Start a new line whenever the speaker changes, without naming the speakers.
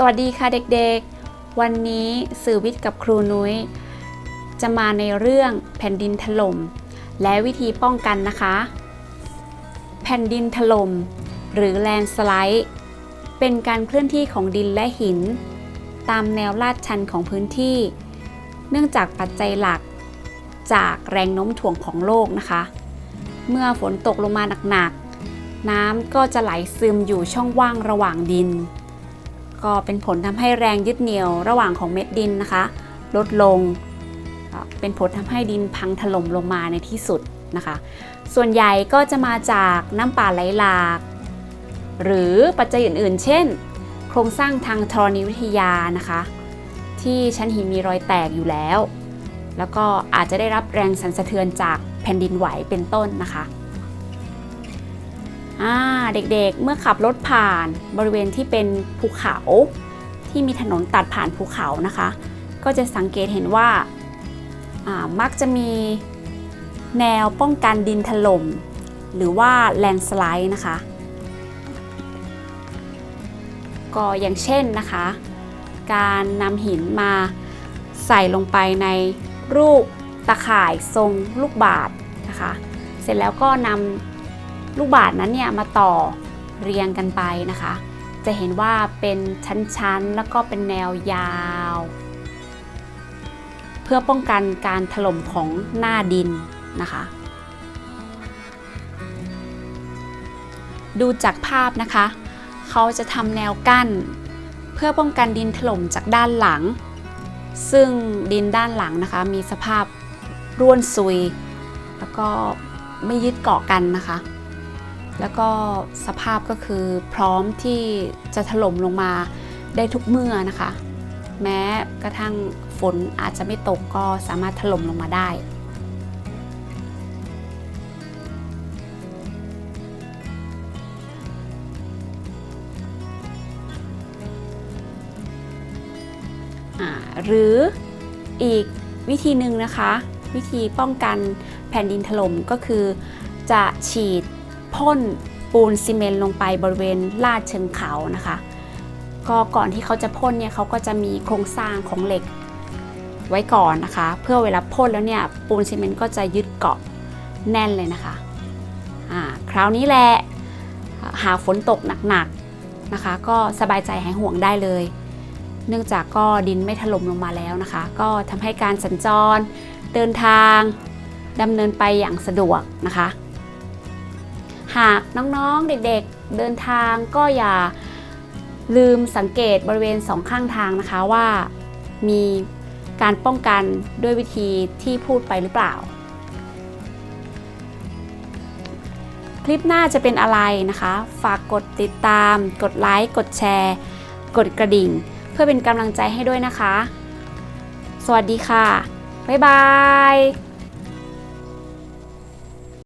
สวัสดีค่ะเด็กๆ วันนี้สื่อวิทย์กับครูนุ้ย จะมาในเรื่องแผ่นดินถล่มและวิธีป้องกันนะคะ แผ่นดินถล่มหรือแลนสไลด์ เป็นการเคลื่อนที่ของดินและหิน ตามแนวลาดชันของพื้นที่ เนื่องจากปัจจัยหลัก จากแรงโน้มถ่วงของโลกนะคะ เมื่อฝนตกลงมาหนักๆ น้ำก็จะไหลซึมอยู่ช่องว่างระหว่างดิน ก็เป็นผลทำให้แรงยึดเหนี่ยวระหว่างของเม็ดดินนะคะ ลดลง เป็นผลทำให้ดินพังถล่มลงมาในที่สุดนะคะ ส่วนใหญ่ก็จะมาจากน้ำป่าไหลหลาก หรือปัจจัยอื่นๆ เช่น โครงสร้างทางธรณีวิทยานะคะ ที่ชั้นหินมีรอยแตกอยู่แล้ว แล้วก็อาจจะได้รับแรงสั่นสะเทือนจากแผ่นดินไหวเป็นต้นนะคะ อ่าเด็กๆเมื่อขับรถผ่านบริเวณที่เป็นภูเขาที่มีถนนตัดผ่านภูเขานะคะ ก็จะสังเกตเห็นว่าอ่ามักจะมีแนวป้องกันดินถล่มหรือว่าแลนสไลด์นะคะ ก็อย่างเช่นนะคะ การนำหินมาใส่ลงไปในรูปตะข่ายทรงลูกบาศก์นะคะ เสร็จแล้วก็นำ ลูกบาศก์นั้นเนี่ยมาต่อเรียงกันไปนะคะ จะเห็นว่าเป็นชั้นๆ แล้วก็เป็นแนวยาว เพื่อป้องกันการถล่มของหน้าดินนะคะ ดูจากภาพนะคะ เขาจะทำแนวกั้น เพื่อป้องกันดินถล่มจากด้านหลัง ซึ่งดินด้านหลังนะคะ มีสภาพร่วนซุย แล้วก็ไม่ยึดเกาะกันนะคะ แล้วก็สภาพก็คือพร้อมที่จะถล่มลงมาได้ทุกเมื่อนะคะ แม้กระทั่งฝนอาจจะไม่ตกก็สามารถถล่มลงมาได้ หรืออีกวิธีหนึ่งนะคะ วิธีป้องกันแผ่นดินถล่มก็คือจะฉีด พ่นปูนซีเมนต์ลงไปบริเวณลาดเชิงเขานะคะ ก็ก่อนที่เขาจะพ่นเนี่ยเขาก็จะมีโครงสร้างของเหล็กไว้ก่อนนะคะ เพื่อเวลาพ่นแล้วเนี่ยปูนซีเมนต์ก็จะยึดเกาะแน่นเลยนะคะอ่าคราวนี้แหละหากฝนตกหนักๆนะคะ ก็สบายใจหายห่วงได้เลย เนื่องจากก็ดินไม่ถล่มลงมาแล้วนะคะ ก็ทำให้การสัญจรเดินทางดำเนินไปอย่างสะดวกนะคะ หากน้องๆ เด็กๆ เดินทางก็อย่าลืมสังเกตบริเวณสองข้างทางนะคะว่า มีการป้องกันด้วยวิธีที่พูดไปหรือเปล่า คลิปหน้าจะเป็นอะไรนะคะ ฝากกดติดตาม กดไลค์ กดแชร์ กดกระดิ่ง เพื่อเป็นกำลังใจให้ด้วยนะคะ สวัสดีค่ะ บ๊ายบาย